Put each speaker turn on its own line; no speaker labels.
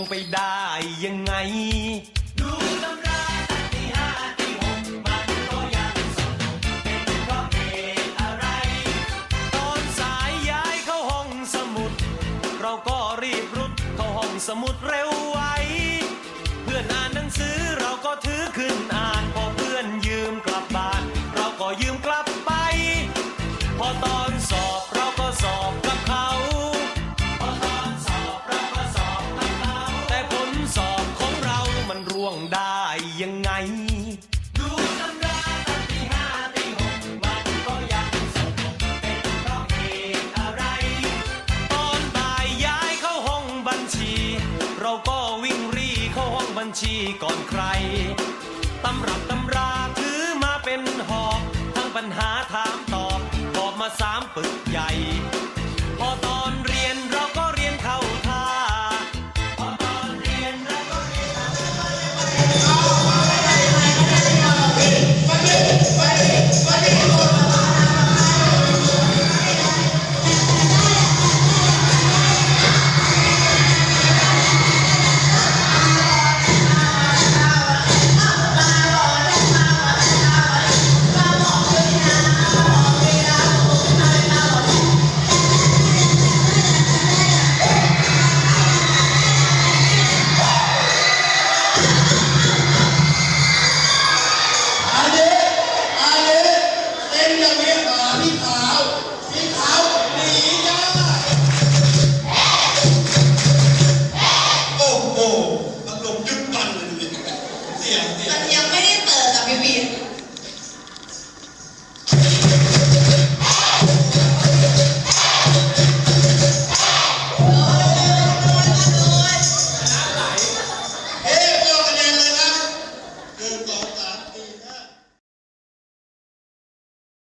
งไปได้ยังไง
ดูตำราตั้งที่ห้าที่หกมันก็ยังสนุกเป็นเพราะเหตุอะไร
ตอนสายย้ายเข้าห้องสมุด เราก็รีบรุดเข้าห้องสมุดเร็วไว เพื่อนอ่านหนังสือเราก็ถือขึ้นอ่านพอเพื่อนยืมกลับบ้าน เราก็ยืมกลับไป พอตอนสอบ บัญชีก่อนใคร ตำรับตำราถือมาเป็นหอบทั้งปัญหา